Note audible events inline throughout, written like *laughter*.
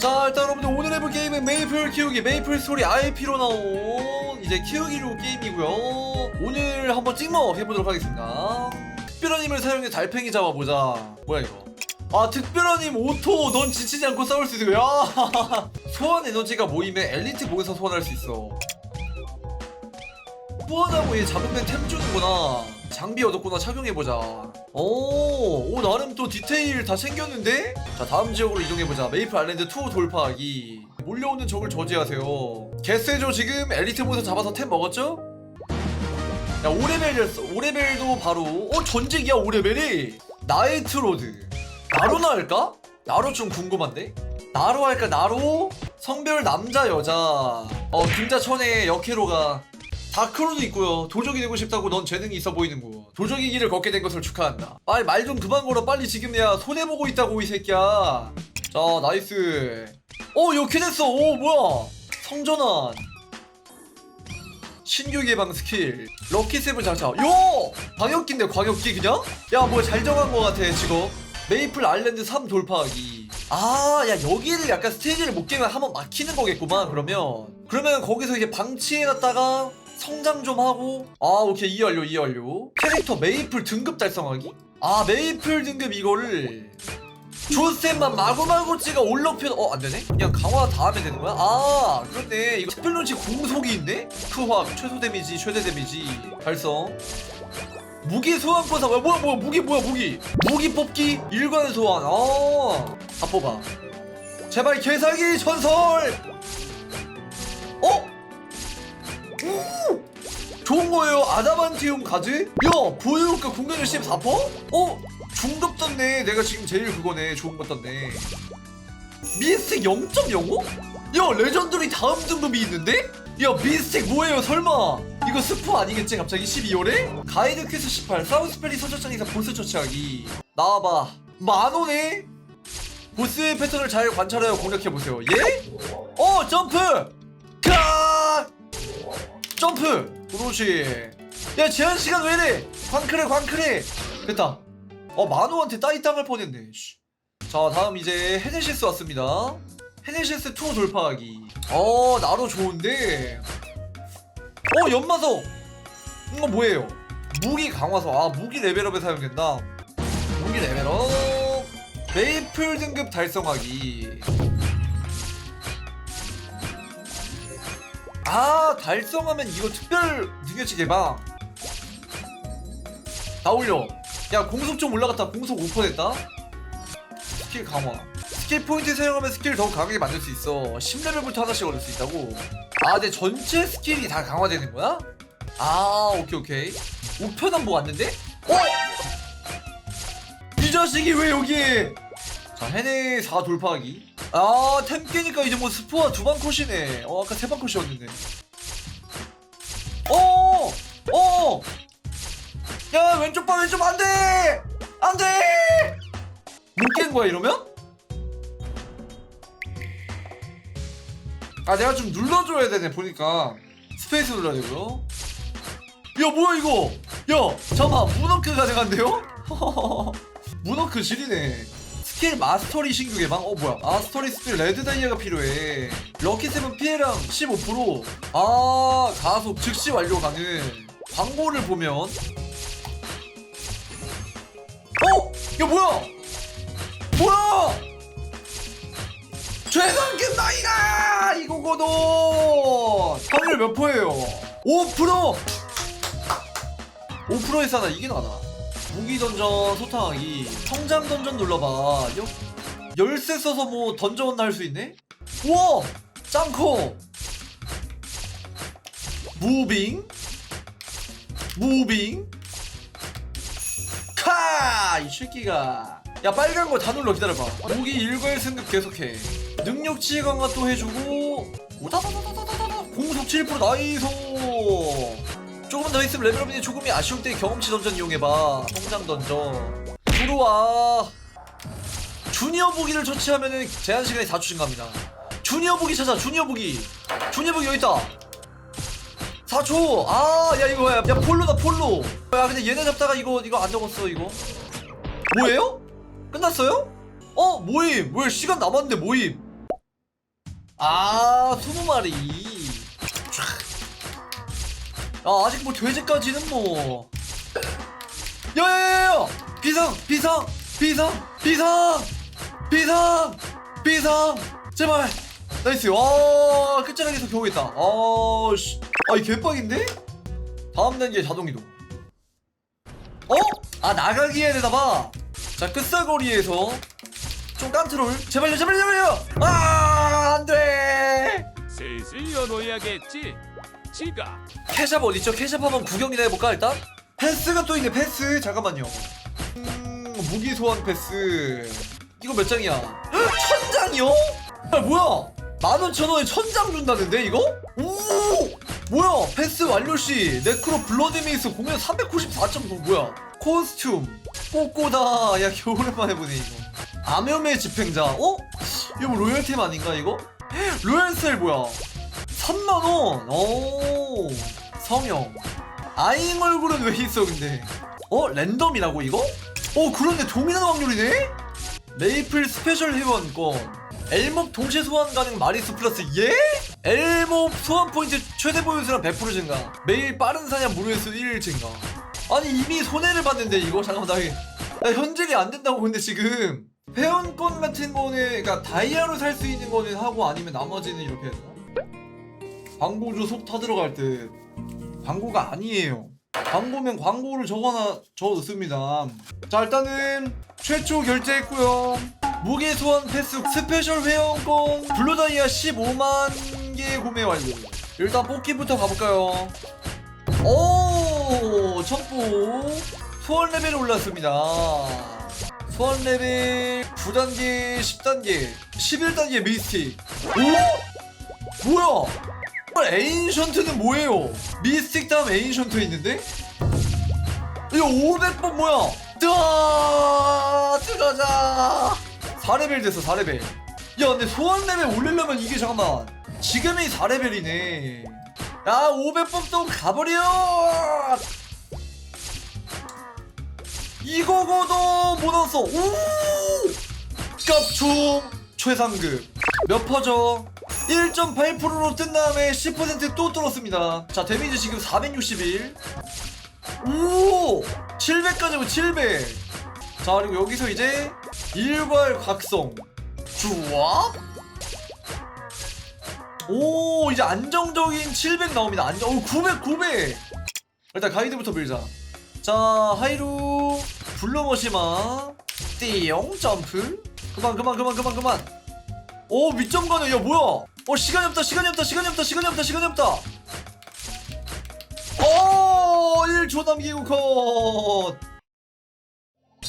자 일단 여러분들 오늘 해볼 게임은 메이플 키우기 메이플 스토리 IP로 나온 이제 키우기류 게임이고요. 오늘 한번 찍먹 해보도록 하겠습니다. 특별한힘을 사용해 달팽이 잡아보자. 뭐야 이거? 아 특별한힘 오토 넌 지치지 않고 싸울 수 있어 야! *laughs* 소환 에너지가 모이면 엘리트 모에서 소환할 수 있어. 소환하고 얘 잡으면 템 주는구나 장비 얻었구나 착용해보자 오, 오 나름 또 디테일 다 챙겼는데? 자 다음 지역으로 이동해보자 메이플 아일랜드 2 돌파하기 몰려오는 적을 저지하세요 개쎄죠 지금 엘리트 모에서 잡아서 템 먹었죠? 야 5레벨이었어 5레벨도 바로 어 전직이야 5레벨이 나이트로드 나로나 할까? 나로 좀 궁금한데? 나로 할까 나로? 성별 남자 여자 어 금자천의 역해로가 다크로도 있고요. 도적이 되고 싶다고 넌 재능이 있어 보이는구. 도적의 길을 걷게 된 것을 축하한다. 빨리 말좀 그만 걸어. 빨리 지금 내가 손해 보고 있다고 이 새끼야. 자 나이스. 어 역해됐어. 오 뭐야? 성전환. 신규 개방 스킬. 럭키 세븐 장차. 요 광역기인데 광역기 그냥? 야 뭐 잘 정한 것 같아 지금. 메이플 아일랜드 3 돌파하기. 아, 야, 여기를 약간 스테이지를 못 깨면 한번 막히는 거겠구만, 그러면. 그러면 거기서 이제 방치해놨다가 성장 좀 하고. 아, 오케이, 이해 완료, 이해 완료. 캐릭터 메이플 등급 달성하기? 아, 메이플 등급 이거를. 조쌤만 마구마구 찍어 올럭편 어 안되네? 그냥 강화 다 하면 되는 거야? 아 그렇네 이거 스펠론치 공속이 있네? 크화학 최소 데미지 최대 데미지 발성 무기 소환 권사 뭐야 뭐야 뭐야 무기 뭐야 무기 무기 뽑기 일관 소환 아다 뽑아 제발 개사기 전설 어? 오! 좋은 거예요 아다만티움 가즈? 야 보유효과 공격력 14%? 어? 중급 떴네 내가 지금 제일 그거네 좋은 거 떴네 미스틱 0.05? 야 레전드리 다음 등급이 있는데? 야 미스틱 뭐예요 설마 이거 스포 아니겠지 갑자기 12월에? 가이드 퀴즈 18 사우스페리 서적장에서 보스 처치하기 나와봐 만원에? 보스의 패턴을 잘 관찰하여 공략해보세요 예? 어 점프! 까! 점프! 그렇지 야 제한 시간 왜 이래? 광크레 광크레 됐다. 어 만호한테 따위 땅을 뻔했네. 씨. 자 다음 이제 헤네시스 왔습니다. 헤네시스 투어 돌파하기. 어 나로 좋은데. 어 연마석! 이거 뭐예요? 무기 강화석. 아 무기 레벨업에 사용된다. 무기 레벨업. 메이플 등급 달성하기 아 달성하면 이거 특별 능력치 개방 다 올려. 야 공속 좀 올라갔다. 공속 5% 됐다. 스킬 강화. 스킬 포인트 사용하면 스킬을 더욱 강하게 만들 수 있어. 10레벨부터 하나씩 얻을 수 있다고. 아 근데 전체 스킬이 다 강화되는 거야? 아 오케이 오케이. 우편한 뭐 왔는데? 어? 이 자식이 왜 여기에 자 해내 4 돌파하기. 아 템 깨니까 이제 뭐 스포와 두방 컷이네. 어 아까 세 방 컷이었는데. 어! 어! 야 왼쪽 봐 왼쪽 안돼! 안돼! 못 깬 거야 이러면? 아 내가 좀 눌러줘야 되네 보니까. 스페이스 눌러야 되고요. 야 뭐야 이거? 야 잠깐만 문워크 가능한데요? 문워크 질이네 스킬 마스터리 신규 개방? 어 뭐야? 마스터리 스킬 레드 다이아가 필요해. 럭키세븐 피해량 15%아 가속 즉시 완료 가능. 광고를 보면. 어? 야 뭐야? 뭐야? 최상급 나이가! 이거거든 확률 몇 퍼예요? 5% 5% 했잖아 이게 나다 무기 던전 소탕하기 성장 던전 눌러봐. 여, 열쇠 써서 뭐 던전 할 수 있네? 우와! 짱커! 무빙? 무빙? 카! 이 새끼가. 야 빨간 거 다 눌러 기다려봐. 무기 일괄 승급 계속해. 능력치 강화 또 해주고. 오다다다다다다다. 공속 7% 나이소 조금 더 있으면 레벨업이 조금이 아쉬울 때 경험치 던전 이용해봐. 성장 던전. 들어와. 주니어 무기를 처치하면은 제한 시간이 4초 증가합니다. 주니어 무기 찾아 주니어 무기. 주니어 무기 여기 있다. 4초 아 야 이거 야, 야 폴로다 폴로. 야 근데 얘네 잡다가 이거 이거 안 적었어 이거? 뭐예요? 끝났어요? 어 모임. 왜 시간 남았는데 모임? 아 20마리 아 아직 뭐 돼지까지는 뭐. 야야야야 비상 비상 비상 비상 비상 비상. 제발. 나이스. 와 끝자락에서 겨우 했다. 아 씨. 아 이 개빡인데? 다음 단계 자동이동. 어? 아 나가기 해야 되나봐. 자 끝사거리에서 좀 깐트롤. 제발요 제발요 제발요. 아 안 돼. 슬슬 여놓아야겠지. 지가? 캐샵 어딨죠? 캐샵 한번 구경이나 해볼까 일단? 패스가 또 있네 패스. 잠깐만요. 음 무기 소환 패스. 이거 몇 장이야? 헉, *gasps* 천 장이요? 아 뭐야? 만원 천원에 천 장 준다는데 이거? 오! 뭐야? 패스 완료시. 네크로 블러드메이스 공연 394점. 뭐야? 코스튬. 꼬꼬다. 야 겨울만에 보네 이거. 암염의 집행자. 어? 이거 뭐 로열템 아닌가 이거? *gasps* 로열 스타일 뭐야 3만원 오 성형 아잉 얼굴은 왜 있어 근데 어? 랜덤이라고 이거? 어 그런데 동일한 확률이네? 메이플 스페셜 회원권 엘몹 동시 소환 가능 마리스 플러스 예? 엘몹 소환 포인트 최대 보유수랑 100% 증가 매일 빠른 사냥 무료 횟수 1일 증가 아니 이미 손해를 봤는데 이거 잠깐만 나, 나 현질이 안 된다고 근데 지금 회원권 같은 거는 그러니까 다이아로 살 수 있는 거는 하고 아니면 나머지는 이렇게 되나? 광고주 속 타들어갈 듯 광고가 아니에요. 광고면 광고를 적어놔 적어놓습니다 자 일단은 최초 결제했고요. 무게 소환 패스 스페셜 회원권 블루다이아 15만 개 구매 완료. 일단 뽑기부터 가볼까요? 오! 첨보 소원 레벨이 올랐습니다. 소원 레벨 9단계 10단계 11단계 미스틱. 오! 뭐야 에인션트는 뭐예요? 미스틱 다음 에인션트 있는데? 이거 500번 뭐야? 뜨아 들어가자 4레벨 됐어 4레벨 야 근데 소환 레벨 올리려면 이게 잠깐만 지금이 4레벨이네 야 500번 또 가버려 이거고도 못 왔어 오 깝총 최상급 몇 퍼죠? 1.8%로 뜬 다음에 10%또 뚫었습니다. 자 데미지 지금 461 오 700까지 700 자 그리고 여기서 이제 일괄 각성. 주압? 오 이제 안정적인 700 나옵니다. 안정 오 900 900 일단 가이드부터 밀자. 자 하이루. 블루머시마. 띠용 점프. 그만 그만 그만 그만 그만. 오 밑점 가네. 야 뭐야 어 시간이 없다 시간이 없다 시간이 없다 시간이 없다 시간이 없다. 어 1초 남기고 컷.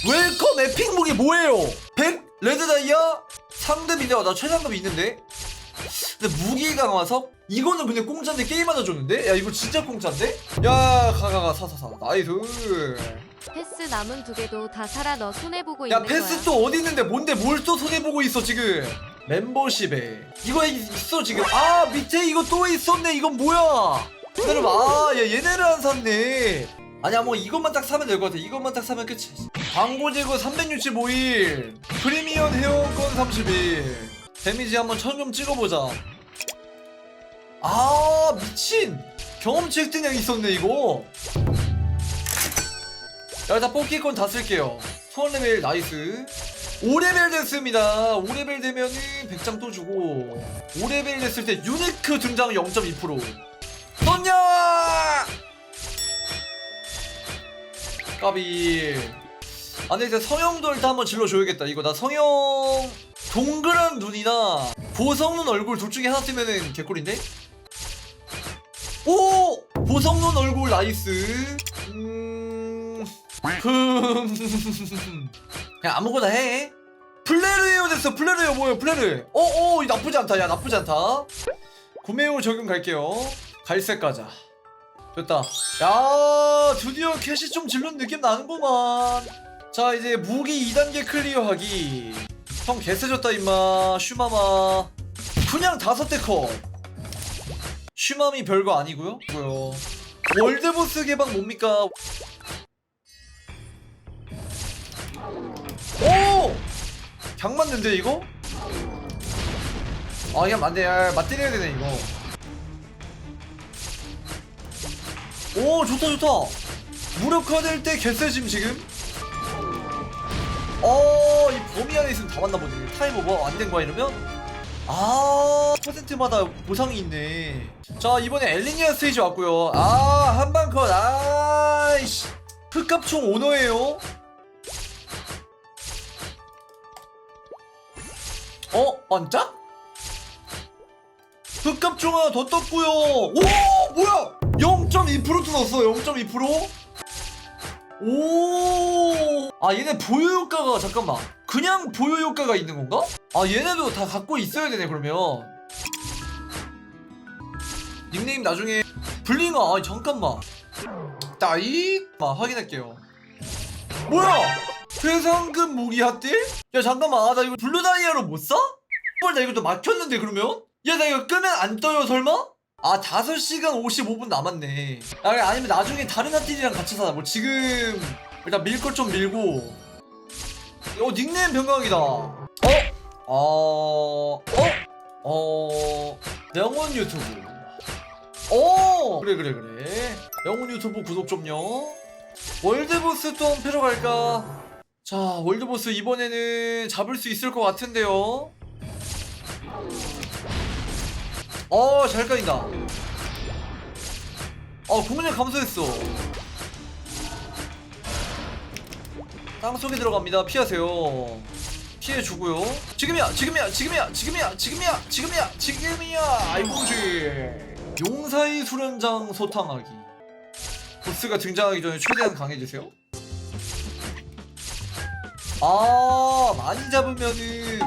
웰컴 에픽 무기 뭐예요? 100 레드 다이아 상급인데 나 최상급이 있는데? 근데 무기 강화석 이거는 그냥 공짜인데 게임 하나 줬는데? 야 이거 진짜 공짜인데? 야 가가가 사사사. 나이스 패스 남은 두 개도 다 살아 너 손해 보고 야 있는 패스 거야. 또 어디 있는데? 뭔데? 뭘 또 손해 보고 있어 지금? 멤버십에. 이거 있어 지금? 아 밑에 이거 또 있었네. 이건 뭐야? 기다려봐. 아야 얘네를 안 샀네. 아니야 뭐 이것만 딱 사면 될 것 같아. 이것만 딱 사면 끝이 광고 재고 365일. 프리미엄 회원권 30일. 데미지 한번 천좀 찍어보자. 아 미친! 경험치 획득량 있었네 이거 야, 일단 뽑기권 다 쓸게요. 소원 레벨 나이스. 5레벨 됐습니다. 5레벨 되면은 100장 또 주고 5레벨 됐을 때 유니크 등장 0.2% 떴냐! 까비. 아, 근데 일단 성형도 일단 한번 질러줘야겠다. 이거 나 성형 동그란 눈이나 보성눈 얼굴 둘 중에 하나 뜨면은 개꿀인데? 오! 보성눈 얼굴 나이스. 음... 흠... 그냥 아무거나 해. 플레르에어 됐어. 플레르에어 뭐예요? 플레르. 어, 어, 이 나쁘지 않다. 야, 나쁘지 않다. 구매 후 적용 갈게요. 갈색 가자. 됐다. 야, 드디어 캐시 좀 질른 느낌 나는구만. 자, 이제 무기 2단계 클리어하기. 형 개세졌다 임마. 슈마마. 그냥 다섯 대 컷. 슈맘이 별거 아니고요. 뭐요? 월드보스 개방 뭡니까? 오! 강 맞는데 이거? 아 그냥 맞네. 야, 맞때려야 되네 이거. 오 좋다 좋다. 무력화될 때 개쎄짐 지금? 어이 범위 안에 있으면 다 맞나 보네. 타임 오버 안 된 거야 이러면? 아 퍼센트마다 보상이 있네. 자 이번에 엘리니아 스테이지 왔고요. 아 한방 컷. 아이씨. 흑갑총 오너예요 어? 흑갑총 하나 더 떴고요 오 뭐야 0.2% 넣었어 0.2% 오. 아 얘네 보유 효과가 잠깐만. 그냥 보유 효과가 있는 건가? 아 얘네도 다 갖고 있어야 되네 그러면. 닉네임 나중에 블링아 아 잠깐만. 따이 마 확인할게요. 뭐야? 최상급 무기 핫딜? 야 잠깐만 아, 나 이거 블루 다이아로 못 사? 헐나 이거 또 막혔는데 그러면? 야 나 이거 끄면 안 떠요 설마? 아 5시간 55분 남았네 아, 아니면 나중에 다른 핫딜이랑 같이 사자 뭐 지금 일단 밀 것 좀 밀고 어 닉네임 변경이다 어? 어? 어? 어? 영원 유튜브 어 그래 그래 그래 영원 유튜브 구독 좀요 월드보스 또한 패러 갈까 자 월드보스 이번에는 잡을 수 있을 것 같은데요 어, 잘 까인다. 어, 공격 감소했어. 땅 속에 들어갑니다. 피하세요. 피해주고요. 지금이야, 지금이야, 지금이야, 지금이야, 지금이야, 지금이야, 지금이야. 아이고지. 용사의 수련장 소탕하기. 보스가 등장하기 전에 최대한 강해지세요. 아 많이 잡으면은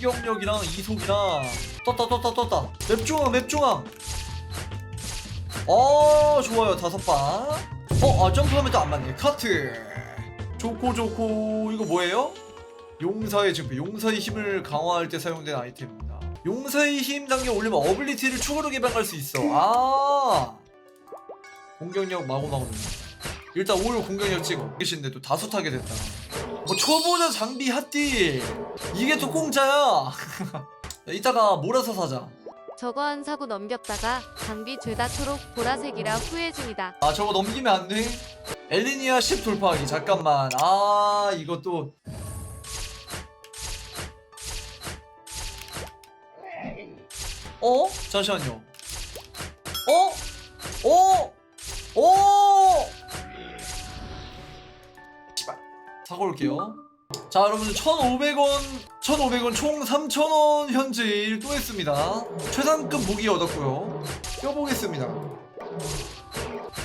공격력이랑 이속이랑 떴다 떴다 떴다. 맵중앙 맵중앙. 어 좋아요 다섯 방어아 점프하면 또 안 맞네. 카트. 좋고 좋고. 이거 뭐예요? 용사의 증표. 용사의 힘을 강화할 때 사용된 아이템입니다. 용사의 힘 단계 올리면 어빌리티를 추가로 개방할 수 있어. 아. 공격력 마구마구 일단 올 공격력 찍어. 계신데 또 다수 타게 됐다 뭐 초보자 장비 핫딜 이게 또 공짜야 *laughs* 이따가 몰아서 사자 저거 한 사고 넘겼다가 장비 죄다 초록 보라색이라 후회 중이다. 아 저거 넘기면 안돼 엘리니아 10 돌파하기 잠깐만 아 이것도 어? 잠시만요 어? 어? 어? 사고 올게요 자 여러분 1,500원 1,500원 총 3,000원 현재 일또 했습니다 최상급 무기 얻었고요 껴보겠습니다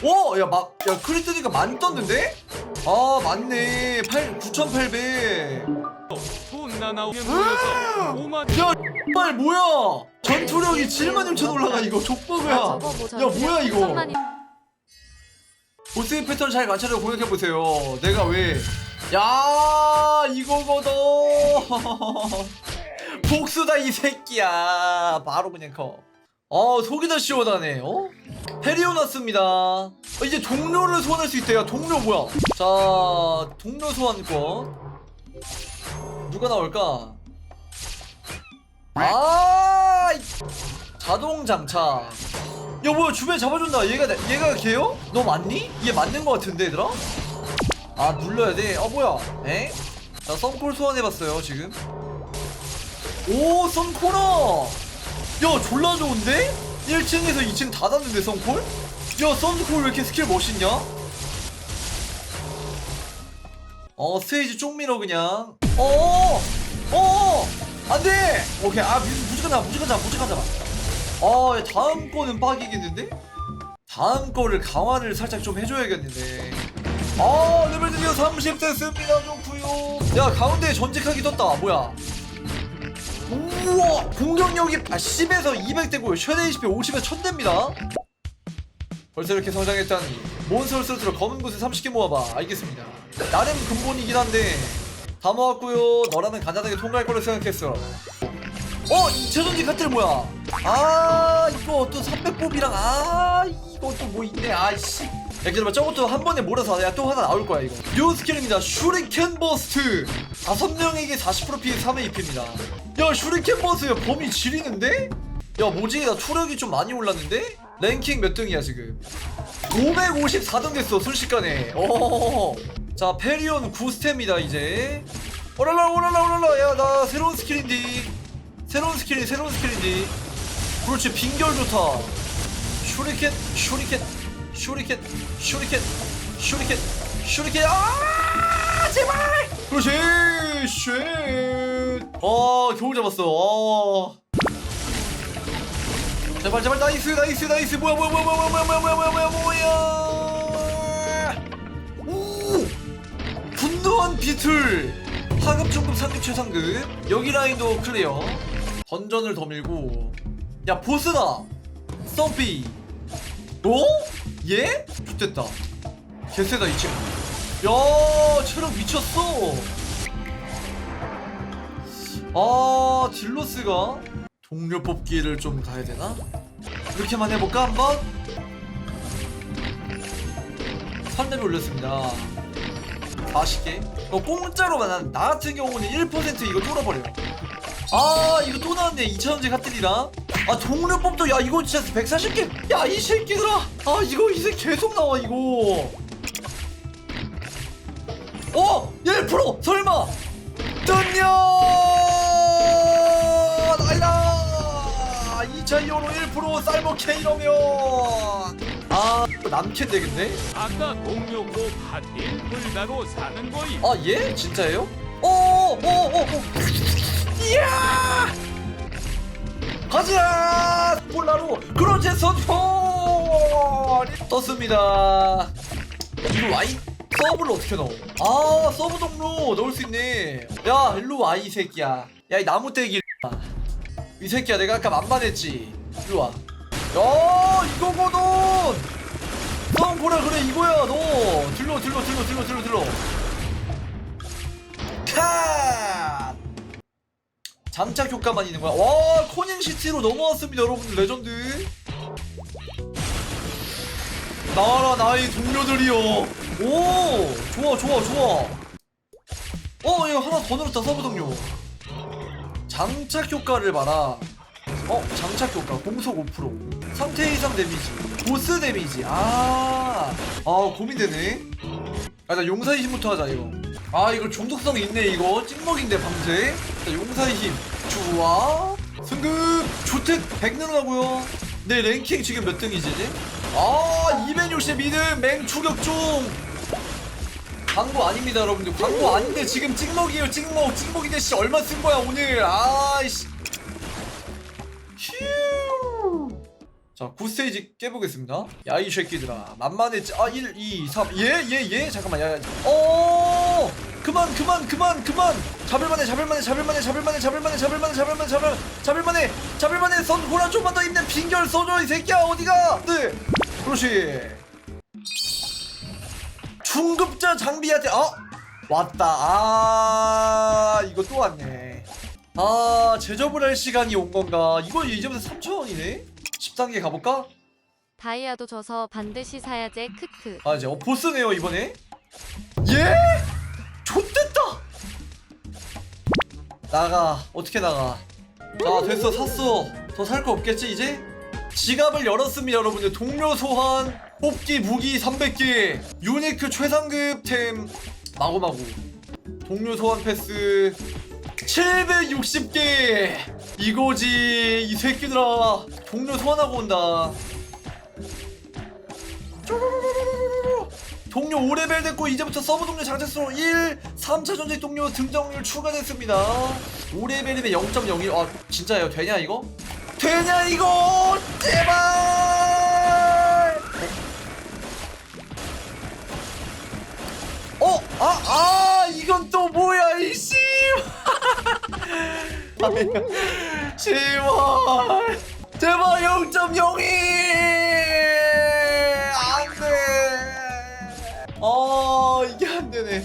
오! 야, 막, 야, 크리 뜨니까 많이 떴는데? 아, 맞네. 8, 9,800. 돈 나 나오면 모여서 5만 야, 말 뭐야? 전투력이 7만 6천 올라가, 이거. 족버그야. 아, 저거 뭐 야, 뭐야, 이거. 3만이... 보스의 패턴 잘 관찰하고 공격해보세요. 내가 왜. 야, 이거거든. *laughs* 복수다, 이 새끼야. 바로 그냥 커. 어, 속이 다 시원하네, 어? 페리오 났습니다. 어, 이제 동료를 소환할 수 있대요. 동료 뭐야? 자, 동료 소환권. 누가 나올까? 아, 이- 자동 장착. 야 뭐야 주변에 잡아준다 얘가 내- 얘가 걔요? 너 맞니? 얘 맞는 거 같은데 얘들아? 아 눌러야 돼? 어 뭐야 에? 자 썬콜 소환해봤어요 지금 오 썬콜아 야 졸라 좋은데? 1층에서 2층 다 닿는데 썬콜? 야 썬콜 왜 이렇게 스킬 멋있냐? 어 스테이지 쪽 밀어 그냥 어어 어 안돼 오케이 아 무- 무조건 잡아 무조건 잡아 무조건 잡아 어 야, 다음 거는 빡이겠는데? 다음 거를 강화를 살짝 좀 해줘야겠는데 아 레벨 드디어 30 됐습니다 좋구요. 야 가운데에 전직하기 떴다. 뭐야? 우와 공격력이 10에서 200대고요. 최대 HP 50에서 1000대입니다. 벌써 이렇게 성장했다니. 몬스터를 쓰러뜨려 검은 곳에 30개 모아봐. 알겠습니다. 나름 근본이긴 한데 다 모았고요. 너라면 간단하게 통과할 거라 생각했어. 어! 이 최전지 카트를 뭐야? 아 이거 또 300뽑이랑 아또뭐 있네. 아이씨 야 기다려봐 저것도 한 번에 몰아서 야또 하나 나올 거야 이거. 요 스킬입니다. 슈리켄 버스트. 다섯 명에게 40% 피해 3회 입힙니다. 야 슈리켄 버스야 범위 지리는데? 야 뭐지? 나 투력이 좀 많이 올랐는데? 랭킹 몇 등이야 지금? 554등 됐어 순식간에. 어. 자 페리온 9스텝니다 이제. 오랄라 오랄라 오랄라. 야 나 새로운 스킬인디 새로운 스킬이 새로운 스킬인디 그렇지 빙결 좋다. 슈리켄 슈리켄 슈리켄 슈리켄 슈리켄 슈리켄 아 제발! 그렇지. 쉣아 겨울 잡았어. 아 제발 제발 나이스 나이스 나이스. 뭐야 뭐야 뭐야 뭐야 뭐야 뭐야 뭐야 뭐야 뭐야. 오! 분노한 비틀. 하급 중급 상급 최상급. 여기 라인도 클리어 던전을 더 밀고. 야 보스다. 썸피 어? 얘? 좋됐다 개세다 이 친구 야 체력 미쳤어 아 딜로스가 동료 뽑기를 좀 가야 되나? 이렇게만 해볼까 한번? 3레벨 올렸습니다 40개 어, 공짜로만 한, 나 같은 경우는 1% 이거 뚫어버려 아 이거 또 나왔네. 2천원제 카트리랑 아 동료 뽑도 야 이거 진짜 140개. 야 이 새끼들아. 아 이거 이제 계속 나와 이거. 어! 1% 설마. 뜬냐 나이다. 2차 이후로 1% 쌀먹해 이러면. 아 남캐 되겠네 아까 동료 고 하필 불가고 사는 거임. 아 예? 진짜예요? 오오오오 이야! 가자! 폴라로 그렇지 선포! 떴습니다. 이거 와이. 서브를 어떻게 넣어? 아 서브 동로 넣을 수 있네. 야 일로 와 이 새끼야. 야 이 나무떼기. 이 새끼야 내가 아까 만반했지. 일로 와 야 이거거든 성 보라 그래 이거야 너. 들러 들러 들러 들러 들러 들러. 컷 장착 효과만 있는 거야. 와 코닝 시티로 넘어왔습니다 여러분들 레전드. 나와라 나의 동료들이여. 오 좋아 좋아 좋아. 어 이거 하나 더 늘었다 서브 동료. 장착 효과를 봐라. 어 장착 효과 공속 5% 상태 이상 데미지 보스 데미지. 아 아 고민되네 아나 용사의 힘부터 하자 이거. 아 이거 중독성 있네 이거. 찍먹인데 밤새. 자 용사의 힘. 좋아. 승급! 조택 100 늘어나고요. 내 랭킹 지금 몇 등이지? 아 262등 맹추격 중! 광고 아닙니다 여러분들. 광고 아닌데 지금 찍먹이에요 찍먹. 찍먹인데 씨 얼마 쓴 거야 오늘. 아이씨 자 9스테이지 깨보겠습니다. 야 이 새끼들아. 만만했지 아 1, 2, 3 예? 예? 예? 잠깐만 야, 야. 어! 그만 그만 그만 그만. 잡을만해 잡을만해 잡을만해 잡을만해 잡을만해 잡을만해 잡을만해 잡을 잡을만해 잡을만해. 선 고라 좀만 더 힘내 빙결 써줘 이 새끼야. 어디가? 네. 그렇지. 중급자 장비한테 아 왔다. 아 이거 또 왔네. 아 제접을 할 시간이 온 건가? 이거 이제부터 3,000원이네 10단계 가볼까? 다이아도 져서 반드시 사야제 크크. 아 이제 어 보스네요 이번에. 예? 좋됐다! 나가. 어떻게 나가? 자 됐어 샀어. 더 살 거 없겠지 이제? 지갑을 열었습니다 여러분들. 동료 소환 뽑기 무기 300개. 유니크 최상급 템. 마구마구. 동료 소환 패스 760개! 이거지 이 새끼들아. 동료 소환하고 온다. 동료 5레벨 됐고 이제부터 서브 동료 장착수로 1, 3차 전직 동료 등장률 추가됐습니다. 5레벨이면 0.01 아 진짜예요? 되냐 이거? 되냐 이거 지원 제발 0.02 안돼. 어 이게 안 되네.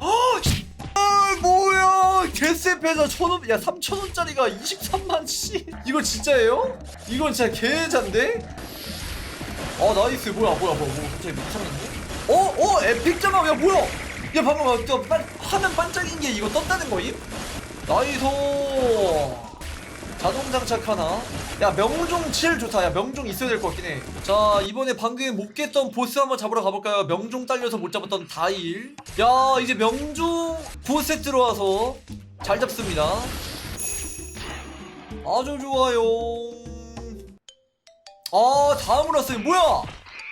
어 뭐야 개세패서 천원 야 3천 원짜리가 23만 씨 이거 진짜예요? 이건 진짜 개잔데? 아 나이스 뭐야 뭐야 뭐야 뭐 갑자기 뭐 미쳤는데? 어어 에픽 점화 야 뭐야? 야 방금 또 화면 반짝인 게 이거 떴다는 거임? 나이소! 자동 장착 하나. 야 명종 7 좋다. 야 명종 있어야 될 것 같긴 해자 이번에 방금 못 깼던 보스 한번 잡으러 가볼까요? 명종 딸려서 못 잡았던 다일. 야 이제 보스 셋 들어와서 잘 잡습니다. 아주 좋아요. 아 다음으로 왔어요. 뭐야?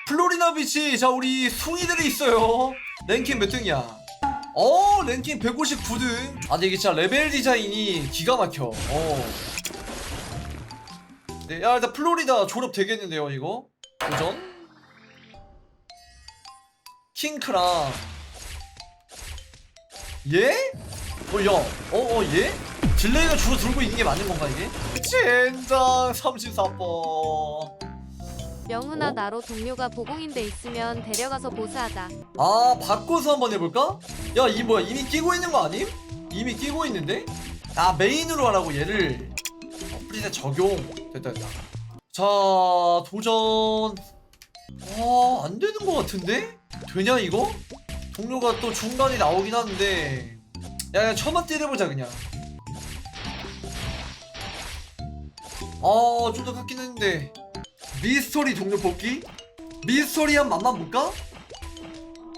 플로리나 비치. 자 우리 숭이들이 있어요. 랭킹 몇 등이야 어 랭킹 159등 아 근데 이게 진짜 레벨 디자인이 기가 막혀 어. 네, 야 일단 플로리다 졸업 되겠는데요 이거 도전 킹크랑 얘? 어, 야, 어, 어, 얘? 딜레이가 주로 들고 있는 게 맞는 건가, 이게? 젠장 34번. 명훈아 어? 나로 동료가 보공인데 있으면 데려가서 보스하자. 아, 바꿔서 한번 해볼까? 야, 이 뭐야, 이미 끼고 있는 거 아님? 이미 끼고 있는데? 아, 메인으로 하라고, 얘를. 어, 프리셋 적용. 됐다, 됐다. 자, 도전. 아, 안 되는 거 같은데? 되냐, 이거? 동료가 또 중간에 나오긴 하는데. 야, 그냥 처만 때려보자, 그냥. 아, 좀더 같긴 했는데. 미스토리 동료 뽑기? 미스토리 한 맛만 볼까?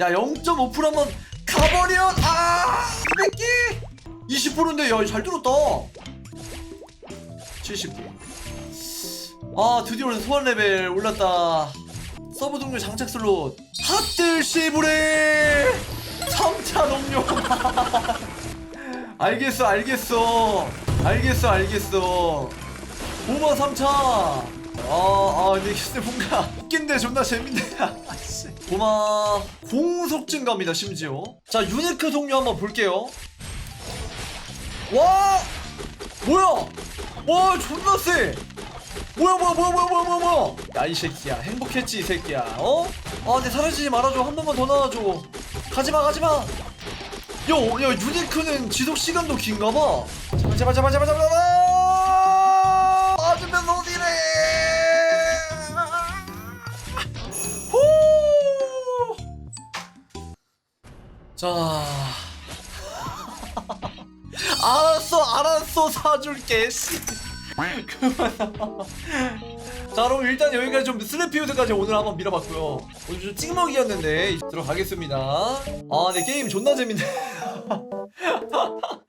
야 0.5% 한번 가버려! 아 200개 20%인데 야 잘 들었다. 70개 아 드디어 소환 레벨 올랐다. 서브 동료 장착 슬롯. 핫들 시브레! 3차 동료. *laughs* 알겠어 알겠어. 알겠어 알겠어. 고마 3차 아, 아, 근데 근데 뭔가 웃긴데 존나 재밌네. *laughs* 아씨. 고마 공속 증가입니다, 심지어. 자, 유니크 동료 한번 볼게요. 와! 뭐야? 와, 존나 세! 뭐야, 뭐야, 뭐야, 뭐야, 뭐야, 뭐야, 뭐야! 야, 이 새끼야. 행복했지, 이 새끼야. 어? 아, 근데 사라지지 말아줘. 한 번만 더 나와줘. 가지마, 가지마! 야, 야, 유니크는 지속 시간도 긴가 봐. 제발, 제발, 제발, 제발, 제발! 자. 알았어, 알았어, 사줄게. 씨. 그만. 자, 그럼 일단 여기까지 좀 슬래피우드까지 오늘 한번 밀어봤고요. 오늘 좀 찍먹이었는데 들어가겠습니다. 아, 네 게임 존나 재밌네. *laughs*